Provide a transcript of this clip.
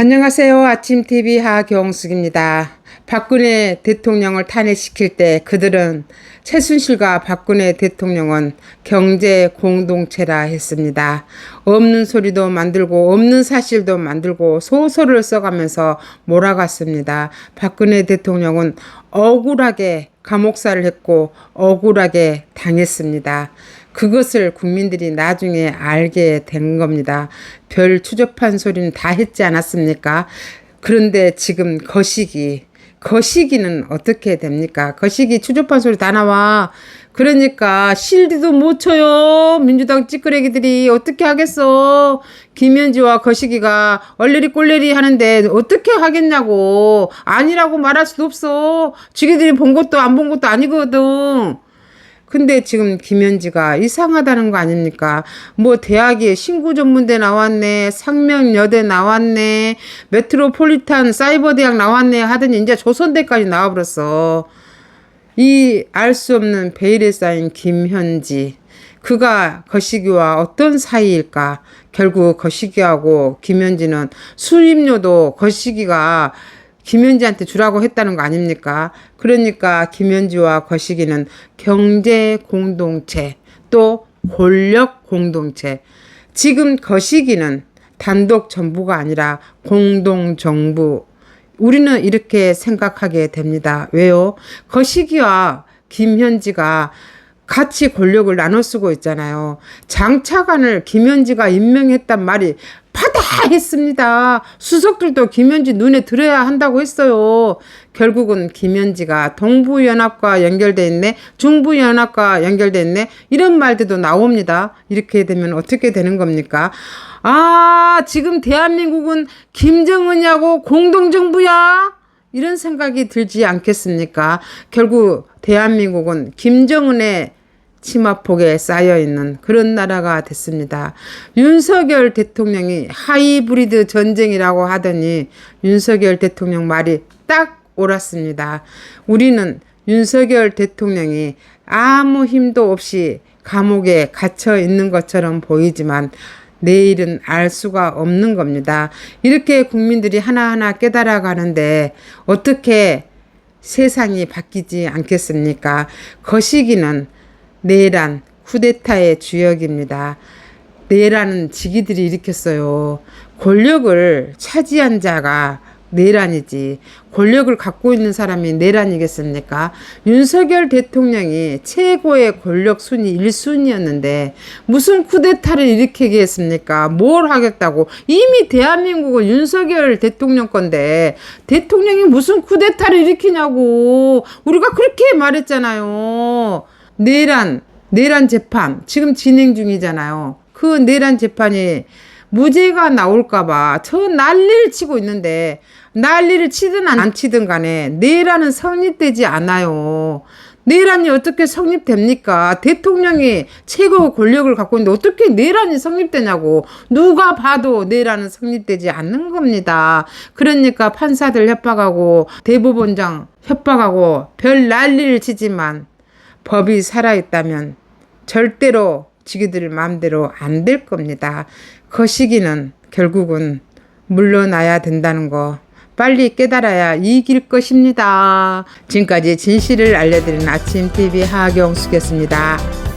안녕하세요. 아침TV 하경숙입니다. 박근혜 대통령을 탄핵시킬 때 그들은 최순실과 박근혜 대통령은 경제 공동체라 했습니다. 없는 소리도 만들고 없는 사실도 만들고 소설을 써가면서 몰아갔습니다. 박근혜 대통령은 억울하게 감옥살을 했고 억울하게 당했습니다. 그것을 국민들이 나중에 알게 된 겁니다. 별 추접한 소리는 다 했지 않았습니까? 그런데 지금 거시기, 거시기는 어떻게 됩니까? 거시기 추접한 소리 다 나와. 그러니까 실드도 못 쳐요. 민주당 찌끄레기들이 어떻게 하겠어. 김현지와 거시기가 얼레리 꼴레리 하는데 어떻게 하겠냐고. 아니라고 말할 수도 없어. 지기들이 본 것도 안 본 것도 아니거든. 근데 지금 김현지가 이상하다는 거 아닙니까? 뭐 대학에 신구 전문대 나왔네, 상명여대 나왔네, 메트로폴리탄 사이버대학 나왔네 하더니 이제 조선대까지 나와버렸어. 이 알 수 없는 베일에 쌓인 김현지. 그가 거시기와 어떤 사이일까? 결국 거시기하고 김현지는 수임료도 거시기가 김현지한테 주라고 했다는 거 아닙니까? 그러니까 김현지와 거시기는 경제 공동체 또 권력 공동체. 지금 거시기는 단독 정부가 아니라 공동 정부. 우리는 이렇게 생각하게 됩니다. 왜요? 거시기와 김현지가 같이 권력을 나눠 쓰고 있잖아요. 장차관을 김현지가 임명했단 말이 파다 했습니다. 수석들도 김현지 눈에 들어야 한다고 했어요. 결국은 김현지가 동부연합과 연결돼 있네, 중부연합과 연결돼 있네, 이런 말들도 나옵니다. 이렇게 되면 어떻게 되는 겁니까? 아, 지금 대한민국은 김정은이하고 공동정부야? 이런 생각이 들지 않겠습니까? 결국 대한민국은 김정은의 치마폭에 쌓여 있는 그런 나라가 됐습니다. 윤석열 대통령이 하이브리드 전쟁이라고 하더니 윤석열 대통령 말이 딱 옳았습니다. 우리는 윤석열 대통령이 아무 힘도 없이 감옥에 갇혀 있는 것처럼 보이지만 내일은 알 수가 없는 겁니다. 이렇게 국민들이 하나하나 깨달아 가는데 어떻게 세상이 바뀌지 않겠습니까? 거시기는 내란 쿠데타의 주역입니다. 내란은 지기들이 일으켰어요. 권력을 차지한 자가 내란이지. 권력을 갖고 있는 사람이 내란이겠습니까? 윤석열 대통령이 최고의 권력 순위 1순위였는데 무슨 쿠데타를 일으키겠습니까? 뭘 하겠다고? 이미 대한민국은 윤석열 대통령 건데 대통령이 무슨 쿠데타를 일으키냐고. 우리가 그렇게 말했잖아요. 내란, 내란 재판 지금 진행 중이잖아요. 그 내란 재판이 무죄가 나올까봐 저 난리를 치고 있는데 난리를 치든 안 치든 간에 내란은 성립되지 않아요. 내란이 어떻게 성립됩니까? 대통령이 최고 권력을 갖고 있는데 어떻게 내란이 성립되냐고. 누가 봐도 내란은 성립되지 않는 겁니다. 그러니까 판사들 협박하고 대법원장 협박하고 별 난리를 치지만 법이 살아있다면 절대로 지기들 마음대로 안 될 겁니다. 그 시기는 결국은 물러나야 된다는 거 빨리 깨달아야 이길 것입니다. 지금까지 진실을 알려드리는 아침 TV 하경숙이었습니다.